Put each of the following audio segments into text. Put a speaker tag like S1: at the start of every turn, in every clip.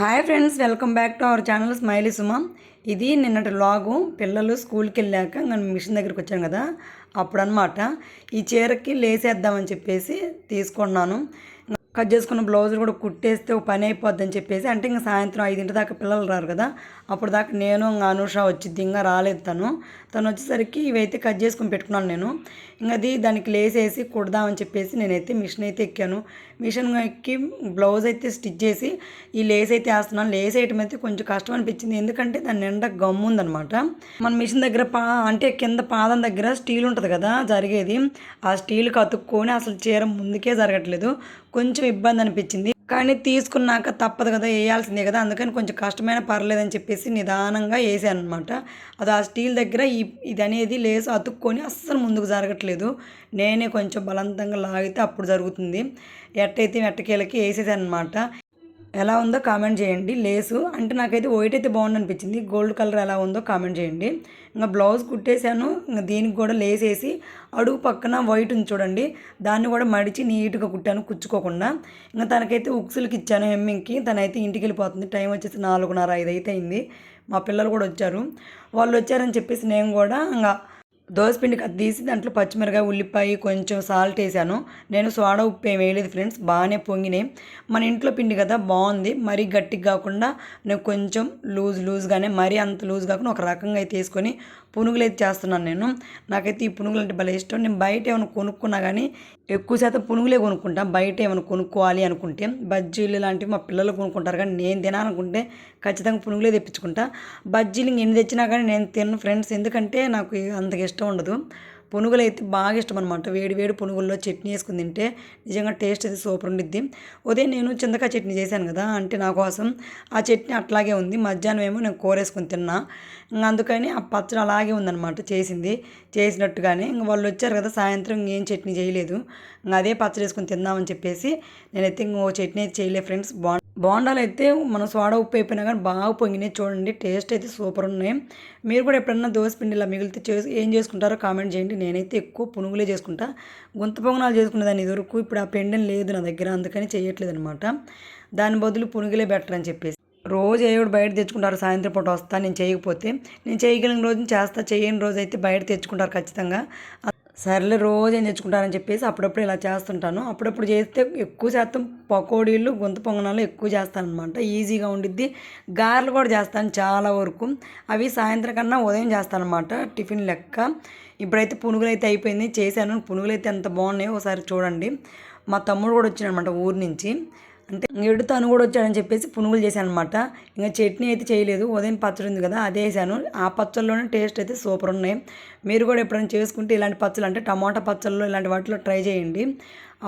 S1: Hi friends welcome back to our channel smiley Suma. ఇది నిన్నటి లాగు. పిల్లలు స్కూల్కి వెళ్ళాక నేను మిషన్ దగ్గరికి వచ్చాను కదా అప్పుడనమాట ఈ చీరకి లేసేద్దామని చెప్పేసి తీసుకున్నాను. కట్ చేసుకున్న బ్లౌజులు కూడా కుట్టేస్తే పని అయిపోద్ది అని చెప్పేసి అంటే ఇంకా సాయంత్రం ఐదింటి దాకా పిల్లలు రారు కదా అప్పుడు దాకా నేను ఇంకా అనూష వచ్చింది ఇంకా రాలేదు తను. తను వచ్చేసరికి ఇవైతే కట్ చేసుకుని పెట్టుకున్నాను నేను. ఇంకా అది దానికి లేసేసి కుడదామని చెప్పేసి నేనైతే మిషన్ అయితే ఎక్కాను. మిషన్ ఎక్కి బ్లౌజ్ అయితే స్టిచ్ చేసి ఈ లేస్ అయితే వేస్తున్నాను. లేస్ వేయటం అయితే కొంచెం కష్టం అనిపించింది. ఎందుకంటే దాని నిండా గమ్ము ఉందనమాట మన మిషన్ దగ్గర పా అంటే కింద పాదం దగ్గర స్టీల్ ఉంటుంది కదా జరిగేది. ఆ స్టీల్కి అతుక్కొని అసలు చీర ముందుకే జరగట్లేదు. కొంచెం ఇబ్బంది అనిపించింది. కానీ తీసుకున్నాక తప్పదు కదా వేయాల్సిందే కదా. అందుకని కొంచెం కష్టమైన పర్లేదని చెప్పేసి నిదానంగా వేసాను అనమాట అది ఆ స్టీల్ దగ్గర ఈ ఇది అనేది లేసు అతుక్కొని అస్సలు ముందుకు జరగట్లేదు. నేనే కొంచెం బలవంతంగా లాగితే అప్పుడు జరుగుతుంది. ఎట్టయితే ఎట్టకేలకి వేసేసాను అనమాట ఎలా ఉందో కామెంట్ చేయండి. లేసు. అంటే నాకైతే వైట్ అయితే బాగుంది అనిపించింది గోల్డ్ కలర్ ఎలా ఉందో కామెంట్ చేయండి. ఇంకా బ్లౌజ్ కుట్టేశాను. ఇంకా దీనికి కూడా లేసేసి అడుగు పక్కన వైట్ ఉంది చూడండి. దాన్ని కూడా మడిచి నీట్గా కుట్టాను కుచ్చుకోకుండా. ఇంకా తనకైతే ఉక్సులకి ఇచ్చాను హెమ్మింగ్కి తనైతే ఇంటికి వెళ్ళిపోతుంది. టైం వచ్చేసి నాలుగున్నర ఐదు అయితే అయింది. మా పిల్లలు కూడా వచ్చారు. వాళ్ళు వచ్చారని చెప్పేసి నేను కూడా ఇంకా దోసపిండికి అది తీసి దాంట్లో పచ్చిమిరకాయ ఉల్లిపాయ కొంచెం సాల్ట్ వేసాను. నేను సోడా ఉప్పు ఏం వేయలేదు ఫ్రెండ్స్ బాగానే పొంగినాయి. మన ఇంట్లో పిండి కదా బాగుంది. మరీ గట్టిగా కాకుండా నేను కొంచెం లూజ్ లూజ్గానే మరీ అంత లూజ్ కాకుండా ఒక రకంగా అయితే వేసుకొని పునుగులు అయితే చేస్తున్నాను నేను. నాకైతే ఈ పునుగులు అంటే భలే ఇష్టం. నేను బయట ఏమైనా కొనుక్కున్నా కానీ ఎక్కువ శాతం పునుగులే కొనుక్కుంటా. బయట ఏమైనా కొనుక్కోవాలి అనుకుంటే బజ్జీలు లాంటివి మా పిల్లలు కొనుక్కుంటారు కానీ నేను తినాలనుకుంటే ఖచ్చితంగా పునుగులే తెప్పించుకుంటా. బజ్జీలు ఎన్ని తెచ్చినా కానీ నేను తిన్న ఫ్రెండ్స్ ఎందుకంటే నాకు అంతగా ఇష్టం ఉండదు. పునుగులు అయితే బాగా ఇష్టం అనమాట వేడి వేడి పునుగుల్లో చట్నీ వేసుకుని తింటే నిజంగా టేస్ట్ అయితే సూపర్ ఉండిద్ది. ఉదయం నేను చింతకాయ చట్నీ చేశాను కదా అంటే నా కోసం. ఆ చట్నీ అట్లాగే ఉంది. మధ్యాహ్నం ఏమో నేను కూర వేసుకుని తిన్నా. ఇంకా అందుకని ఆ పచ్చడి అలాగే ఉందన్నమాట చేసింది. చేసినట్టుగానే ఇంక వాళ్ళు వచ్చారు కదా సాయంత్రం ఇంకేం చట్నీ చేయలేదు. ఇంకా అదే పచ్చడి వేసుకుని తిందామని చెప్పేసి నేనైతే ఇంకో చట్నీ అయితే చేయలేదు ఫ్రెండ్స్. బాగుంది. బోండాలు అయితే మనం సోడా ఉప్పు అయిపోయినా కానీ బాగా పొంగినాయి చూడండి టేస్ట్ అయితే సూపర్ ఉన్నాయి. మీరు కూడా ఎప్పుడన్నా దోశ పిండి ఇలా మిగిలితే చేసి ఏం చేసుకుంటారో కామెంట్ చేయండి. నేనైతే ఎక్కువ పునుగులే చేసుకుంటా. గుంత పొంగనాలు చేసుకునేదాన్ని ఇదివరకు ఇప్పుడు ఆ పెండెన్ లేదు నా దగ్గర అందుకని చేయట్లేదు అనమాట దాని బదులు పునుగులే బెటర్ అని చెప్పేసి. రోజు ఏడు బయట తెచ్చుకుంటారు సాయంత్రం పూట వస్తా నేను చేయకపోతే. నేను చేయగలిగిన రోజు చేస్తా చేయని రోజు అయితే బయట తెచ్చుకుంటారు ఖచ్చితంగా. సర్లే రోజు ఏం తెచ్చుకుంటారని చెప్పేసి అప్పుడప్పుడు ఇలా చేస్తుంటాను. అప్పుడప్పుడు చేస్తే ఎక్కువ శాతం పకోడీలు గొంతు పొంగనాలు ఎక్కువ చేస్తాను అనమాట ఈజీగా ఉండిద్ది. గారెలు కూడా చేస్తాను చాలా వరకు. అవి సాయంత్రం కన్నా ఉదయం చేస్తాను అనమాట టిఫిన్ లెక్క. ఇప్పుడైతే పునుగులు అయితే అయిపోయింది. చేశాను. పునుగులు అయితే ఎంత బాగున్నాయో ఒకసారి చూడండి. మా తమ్ముడు కూడా వచ్చాడనమాట ఊరి నుంచి. అంటే ఎడు తను కూడా వచ్చాడని చెప్పేసి పునుగులు చేశాను అనమాట ఇంకా చట్నీ అయితే చేయలేదు. ఉదయం పచ్చడి ఉంది కదా అదే వేసాను. ఆ పచ్చళ్ళలోనే టేస్ట్ అయితే సూపర్ ఉన్నాయి. మీరు కూడా ఎప్పుడైనా చేసుకుంటే ఇలాంటి పచ్చళ్ళు అంటే టమాటా పచ్చళ్ళు ఇలాంటి వాటిలో ట్రై చేయండి.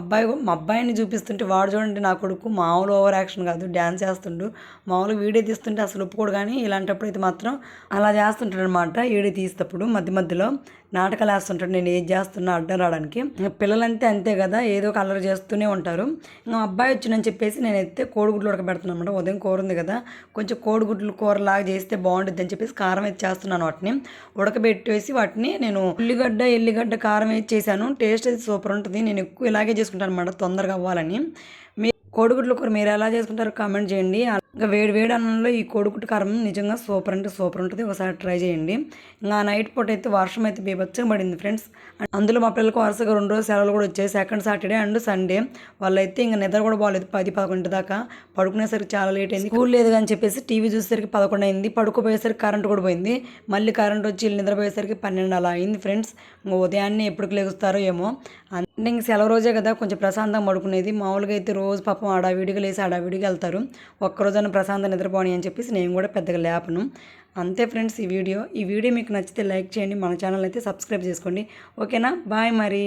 S1: అబ్బాయి మా అబ్బాయిని చూపిస్తుంటే వాడు చూడండి నా కొడుకు మామూలు ఓవర్ యాక్షన్ కాదు డ్యాన్స్ చేస్తుండు. మామూలుగా వీడియో తీస్తుంటే అసలు ఒప్పుకోడు కానీ ఇలాంటప్పుడు అయితే మాత్రం అలా చేస్తుంటాడు అనమాట వీడియో తీసేటప్పుడు మధ్య మధ్యలో నాటకాలు వేస్తుంటాడు నేను ఏది చేస్తున్నా అడ్డం రావడానికి పిల్లలంతే అంతే కదా ఏదో ఒక అల్లరి చేస్తూనే ఉంటారు. ఇంకా అబ్బాయి వచ్చినని చెప్పేసి నేను అయితే కోడిగుడ్లు ఉడకబెడుతున్నాను అనమాట ఉదయం కూర ఉంది కదా కొంచెం కోడిగుడ్లు కూర లాగా చేస్తే బాగుంటుంది అని చెప్పేసి కారం అయితే చేస్తున్నాను వాటిని. ఉడకబెట్టేసి వాటిని నేను ఉల్లిగడ్డ ఎల్లిగడ్డ కారం వేసి చేశాను. టేస్ట్ అయితే సూపర్ ఉంటుంది. నేను ఎక్కువ ఇలాగే చేసుకుంటాను అనమాట తొందరగా అవ్వాలని. మీ కోడిగుడ్ల కూర మీరు ఎలా చేసుకుంటారో కామెంట్ చేయండి. ఇంకా వేడి వేడి అన్నంలో ఈ కోడిగుడ్డు కారం నిజంగా సూపర్ అంటే సూపర్ ఉంటుంది. ఒకసారి ట్రై చేయండి. ఇంకా నైట్ పూట అయితే వర్షం అయితే బీభత్సంగా పడింది ఫ్రెండ్స్. అందులో మా పిల్లలకు వరుసగా రెండు రోజులు సెలవులు కూడా వచ్చాయి. Second Saturday and Sunday. వాళ్ళైతే ఇంకా నిద్ర కూడా బాగాలేదు పది పదకొండు దాకా. పడుకునేసరికి చాలా లేట్ అయింది. స్కూల్ లేదు అని చెప్పేసి టీవీ చూసేసరికి పదకొండు అయింది. పడుకోపోయేసరికి కరెంట్ కూడా పోయింది. మళ్ళీ కరెంట్ వచ్చి నిద్రపోయేసరికి పన్నెండు అలా అయింది ఫ్రెండ్స్. ఉదయాన్నే ఎప్పటికి లెగుస్తారో ఏమో. ఇంక సెలవు రోజే కదా కొంచెం ప్రశాంతంగా పడుకునేది. మామూలుగా అయితే రోజు పాపం ఆడావిడిగా లేసి ఆడావిడిగా వెళ్తారు. ఒక్కరోజైనా ప్రశాంతం నిద్రపోని అని చెప్పేసి నేను కూడా పెద్దగా లేపను. అంతే ఫ్రెండ్స్ ఈ వీడియో. ఈ వీడియో మీకు నచ్చితే లైక్ చేయండి. మన ఛానల్ అయితే సబ్స్క్రైబ్ చేసుకోండి. ఓకేనా? బాయ్ మరి.